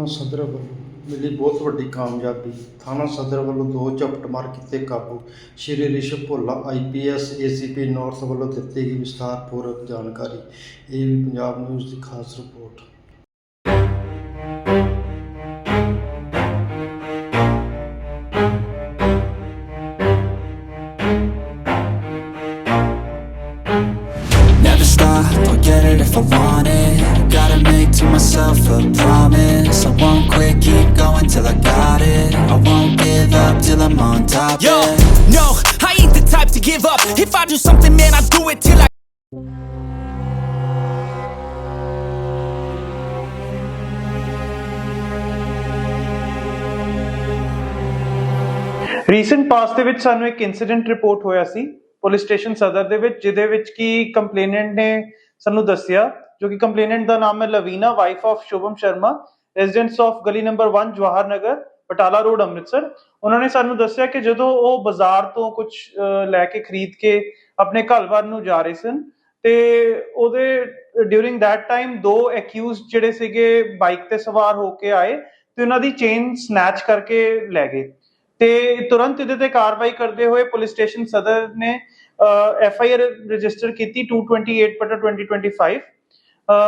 ਥਾਣਾ ਸਦਰ ਵੱਲੋਂ ਮਿਲੀ ਬਹੁਤ ਵੱਡੀ ਕਾਮਯਾਬੀ। ਥਾਣਾ ਸਦਰ ਵੱਲੋਂ ਦੋ ਝਪਟਮਾਰ ਕੀਤੇ ਕਾਬੂ। Shri Rishav Bhola IPS ACP north ਵੱਲੋਂ ਦਿੱਤੀ ਗਈ ਵਿਸਥਾਰਪੂਰਵਕ ਜਾਣਕਾਰੀ। ਇਹ ਵੀ ਪੰਜਾਬ ਨਿਊਜ਼ ਦੀ ਖਾਸ report. Never stop, I'll get it if I want it. Gotta make to myself a promise. I won't quit, keep going till I got it I won't give up till I'm on top, Yo, yeah no, I ain't the type to give up. If I do something, man, I do it till I. Recent past ਦੇ ਵਿੱਚ ਸਾਨੂੰ ਇੱਕ incident report ਹੋਇਆ ਸੀ police station ਸਦਰ ਦੇ ਵਿੱਚ ਜਿਹਦੇ ਵਿੱਚ ਕੀ ਕੰਪਲੇਨੈਂਟ ਨੇ ਸਾਨੂੰ ਦੱਸਿਆ ਜੋ ਕਿ ਕੰਪਲੇਨੈਂਟ ਦਾ ਨਾਮ ਹੈ Lavina wife of Shubham Sharma residents of ਗਲੀ ਨੰਬਰ 1 ਜਵਾਹਰ ਨਗਰ ਬਟਾਲਾ ਰੋਡ, ਅੰਮ੍ਰਿਤਸਰ, ਉਹਨਾਂ ਨੇ ਸਾਨੂੰ ਦੱਸਿਆ ਕਿ ਜਦੋਂ ਉਹ ਬਾਜ਼ਾਰ ਤੋਂ ਕੁਝ ਲੈ ਕੇ ਖਰੀਦ ਕੇ ਆਪਣੇ ਘਰ ਵੱਲ ਨੂੰ ਜਾ ਰਹੇ ਸਨ, ਤੇ ਉਹਦੇ ਡਿਊਰਿੰਗ that ਟਾਈਮ ਦੋ ਅਕਿਊਜ਼ਡ ਜਿਹੜੇ ਸੀਗੇ ਬਾਈਕ ਤੇ ਸਵਾਰ ਹੋ ਕੇ ਆਏ ਤੇ ਉਹਨਾਂ ਦੀ ਚੇਨ ਸਨੈਚ ਕਰਕੇ ਲੈ ਗਏ। ਤੇ ਤੁਰੰਤ ਇਹਦੇ ਤੇ ਕਾਰਵਾਈ ਕਰਦੇ ਹੋਏ ਪੁਲਿਸ ਸਟੇਸ਼ਨ ਸਦਰ ਨੇ ਐਫ ਆਈ ਆਰ ਰਜਿਸਟਰ ਕੀਤੀ 228 ਬਟਾ 2025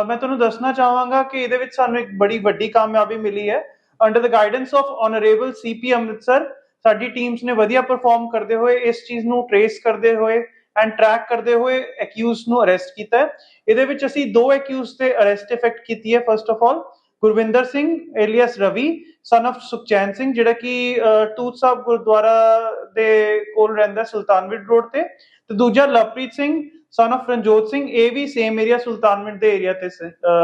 ਮੈਂ ਤੁਹਾਨੂੰ ਦੱਸਣਾ ਚਾਹਾਂਗਾ ਕਿ ਇਹਦੇ ਵਿੱਚ ਸਾਨੂੰ ਇੱਕ ਬੜੀ ਵੱਡੀ ਕਾਮਯਾਬੀ ਮਿਲੀ ਹੈ। Under the guidance of honourable CP Amritsar ਸਾਡੀ ਟੀਮਸ ਨੇ ਵਧੀਆ ਪਰਫਾਰਮ ਕਰਦੇ ਹੋਏ ਇਸ ਚੀਜ਼ ਨੂੰ ਟਰੇਸ ਕਰਦੇ ਹੋਏ ਐਂਡ ਟਰੈਕ ਕਰਦੇ ਹੋਏ ਅਕਿਊਜ਼ ਨੂੰ ਅਰੈਸਟ ਕੀਤਾ ਹੈ। ਇਹਦੇ ਵਿੱਚ ਅਸੀਂ ਦੋ ਅਕਿਊਜ਼ ਤੇ ਅਰੈਸਟ ਇਫੈਕਟ ਕੀਤੀ ਹੈ। First of all Gurvinder Singh alias Ravi son of Sukhchain Singh, ਜਿਹੜਾ ਕਿ ਟੂਤ ਸਾਹਿਬ ਗੁਰਦੁਆਰਾ ਦੇ ਕੋਲ ਰਹਿੰਦਾ ਸੁਲਤਾਨਵਿੰਡ ਰੋਡ ਤੇ। ਤੇ ਦੂਜਾ ਲਵਪ੍ਰੀਤ ਸਿੰਘ ਸਨ of ਰਣਜੋਤ ਸਿੰਘ ਇਹ ਵੀ ਸੇਮ ਏਰੀਆ ਸੁਲਤਾਨਵਿੰਡ ਦੇ ਏਰੀਆ ਤੇ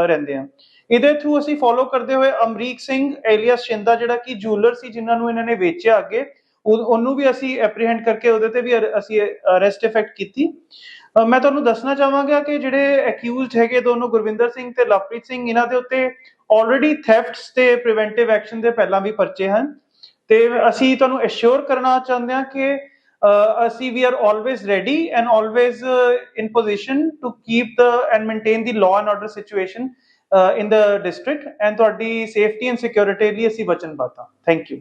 ਰਹਿੰਦੇ ਆ। ਇਹਦੇ ਥਰੂ ਅਸੀਂ ਫੋਲੋ ਕਰਦੇ ਹੋਏ ਅਮਰੀਕ ਸਿੰਘ ਏਲੀਅਸ ਸ਼ਿੰਦਾ, ਜਿਹੜਾ ਕਿ ਜੂਲਰ ਸੀ, ਜਿਨ੍ਹਾਂ ਨੂੰ ਇਹਨਾਂ ਨੇ ਵੇਚਿਆ ਅੱਗੇ ਉਹਨੂੰ ਵੀ ਅਸੀਂ ਐਪਰੀਹੈਂਡ ਕਰਕੇ ਉਹਦੇ ਤੇ ਵੀ ਅਸੀਂ ਅਰੈਸਟ ਇਫੈਕਟ ਕੀਤੀ। ਮੈਂ ਤੁਹਾਨੂੰ ਦੱਸਣਾ ਚਾਹਾਂਗਾ ਕਿ ਜਿਹੜੇ ਅਕਿਊਜ਼ਡ ਹੈਗੇ ਦੋਨੋਂ ਗੁਰਵਿੰਦਰ ਸਿੰਘ ਤੇ ਲਵਪ੍ਰੀਤ ਸਿੰਘ, ਇਹਨਾਂ ਦੇ ਉੱਤੇ ਆਲਰੇਡੀ ਥੈਫਟਸ ਤੇ ਪ੍ਰੀਵੈਂਟਿਵ ਐਕਸ਼ਨ ਦੇ ਪਹਿਲਾਂ ਵੀ ਪਰਚੇ ਹਨ। ਤੇ ਅਸੀਂ ਤੁਹਾਨੂੰ ਅਸ਼ੋਰ ਕਰਨਾ ਚਾਹੁੰਦੇ ਹਾਂ ਕਿ ਅਹ, ਅਸੀਂ we are always ready and always in position to keep the and maintain the law and order situation in the district and ਤੁਹਾਡੀ ਸੇਫਟੀ ਐਂਡ ਸਿਕਿਉਰਿਟੀ ਲਈ ਅਸੀਂ ਵਚਨਬੱਧ ਹਾਂ ਥੈਂਕ ਯੂ